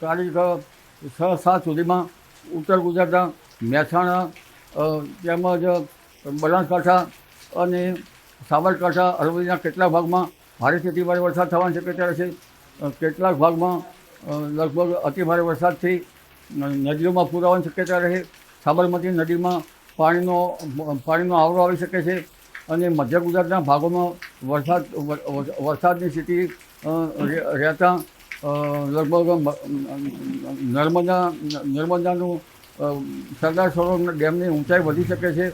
તારીખ છ સાત સુધીમાં ઉત્તર ગુજરાતના મહેસાણા તેમજ બનાસકાંઠા અને સાબરકાંઠા, અરવલ્લીના કેટલાક ભાગમાં ભારે વરસાદ થવાની શક્યતા રહેશે. કેટલાક ભાગમાં લગભગ અતિભારે વરસાદથી નદીઓમાં પૂર આવવાની શક્યતા રહે. સાબરમતી નદીમાં પાણીનો પાણીનો આવરો આવી શકે છે અને મધ્ય ગુજરાતના ભાગોમાં વરસાદ વર- વર- વરસાદની સ્થિતિ રહેતા લગભગ નર્મદા નર્મદાનું સરદાર સરોવર ડેમની ઊંચાઈ વધી શકે છે.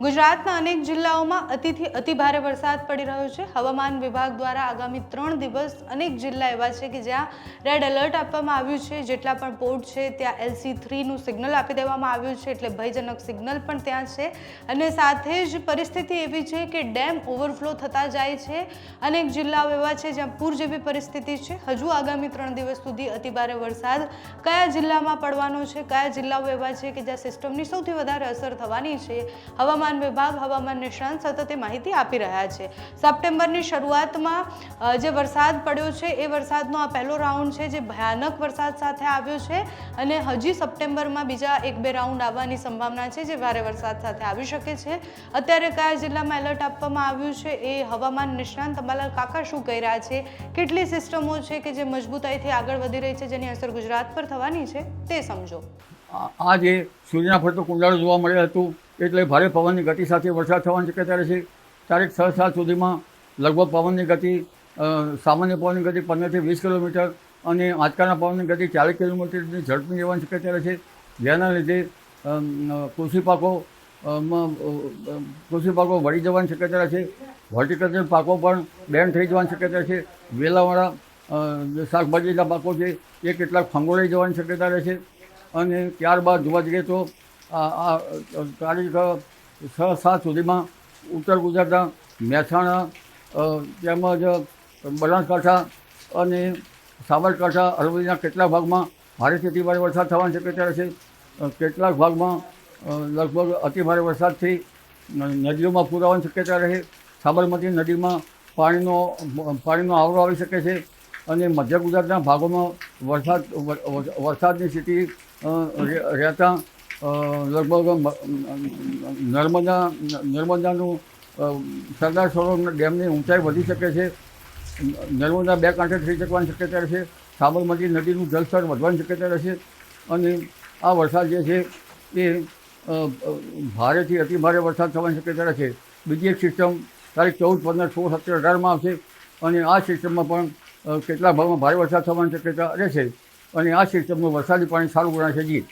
ગુજરાતના અનેક જિલ્લાઓમાં અતિથી અતિભારે વરસાદ પડી રહ્યો છે. હવામાન વિભાગ દ્વારા આગામી ત્રણ દિવસ અનેક જિલ્લા એવા છે કે જ્યાં રેડ એલર્ટ આપવામાં આવ્યું છે. જેટલા પણ પોર્ટ છે, ત્યાં એલસી થ્રીનું સિગ્નલ આપી દેવામાં આવ્યું છે, એટલે ભયજનક સિગ્નલ પણ ત્યાં છે. અને સાથે જ પરિસ્થિતિ એવી છે કે ડેમ ઓવરફ્લો થતા જાય છે. અનેક જિલ્લાઓ એવા છે જ્યાં પૂર જેવી પરિસ્થિતિ છે. હજુ આગામી ત્રણ દિવસ સુધી અતિભારે વરસાદ કયા જિલ્લામાં પડવાનો છે? કયા જિલ્લાઓ એવા છે કે જ્યાં સિસ્ટમની સૌથી વધારે અસર થવાની છે? હવામાન વિભાગ હવામાન નિષ્ણાંત સતત માહિતી આપી રહ્યા છે. સપ્ટેમ્બરની શરૂઆતમાં જે વરસાદ પડ્યો છે, એ વરસાદનો આ પહેલો રાઉન્ડ છે, જે ભયાનક વરસાદ સાથે આવ્યો છે અને હજી સપ્ટેમ્બરમાં બીજા એક બે રાઉન્ડ આવવાની સંભાવના છે, જે ભારે વરસાદ સાથે આવી શકે છે. અત્યારે કયા જિલ્લામાં એલર્ટ આપવામાં આવ્યું છે, એ હવામાન નિષ્ણાંત અંબાલાલ કાકા શું કહી રહ્યા છે? કેટલી સિસ્ટમો છે કે જે મજબૂતાઈથી આગળ વધી રહી છે, જેની અસર ગુજરાત પર થવાની છે, તે સમજો. આ જે સૂર્યના ફરતું કુંડાળું જોવા મળ્યું હતું એટલે ભારે પવનની ગતિ સાથે વરસાદ થવાની શક્યતા રહેશે. તારીખ છ સાત સુધીમાં લગભગ પવનની ગતિ સામાન્ય પવનની ગતિ પંદરથી વીસ કિલોમીટર અને આજકાલના પવનની ગતિ ચાલીસ કિલોમીટરની ઝડપી રહેવાની શક્યતા રહેશે. જેના લીધે કૃષિ પાકો કૃષિ પાકો વળી જવાની શક્યતા રહેશે. હોર્ટિકલ્ચર પાકો પણ બેન થઈ જવાની શક્યતા છે વેલાવાળા શાકભાજીના પાકો છે એ કેટલાક ફંગોળાઈ જવાની શક્યતા રહેશે. અને ત્યારબાદ જોવા જઈએ તો તારીખ છ સાત સુધીમાં ઉત્તર ગુજરાતના મહેસાણા તેમજ બનાસકાંઠા અને સાબરકાંઠા, અરવલ્લીના કેટલાક ભાગમાં ભારેથી અતિ ભારે વરસાદ થવાની શક્યતા રહેશે કેટલાક ભાગમાં લગભગ અતિ ભારે વરસાદથી નદીઓમાં પૂર આવવાની શક્યતા રહે. સાબરમતી નદીમાં પાણીનો પાણીનો આવરો આવી શકે છે અને મધ્ય ગુજરાતના ભાગોમાં વરસાદ, વર- વર- વરસાદની સ્થિતિ રહેતા લગભગ નર્મદા, નર્મદાનું સરદાર સરોવર ડેમની ઊંચાઈ વધી શકે છે. નર્મદા બે કાંઠે થઈ શકવાની શક્યતા રહેશે. સાબરમતી નદીનું જળસ્તર વધવાની શક્યતા રહેશે. અને આ વરસાદ જે છે એ ભારેથી અતિ ભારે વરસાદ થવાની શક્યતા રહેશે. બીજી એક સિસ્ટમ તારીખ ચૌદ, પંદર, સોળ, સત્તર, અઢારમાં આવશે. અને આ સિસ્ટમમાં પણ કેટલા ભાગમાં ભારે વરસાદ થવાની શક્યતા રહેશે. અને આ સિસ્ટમનું વરસાદી પાણી સારું ગણાશે જી.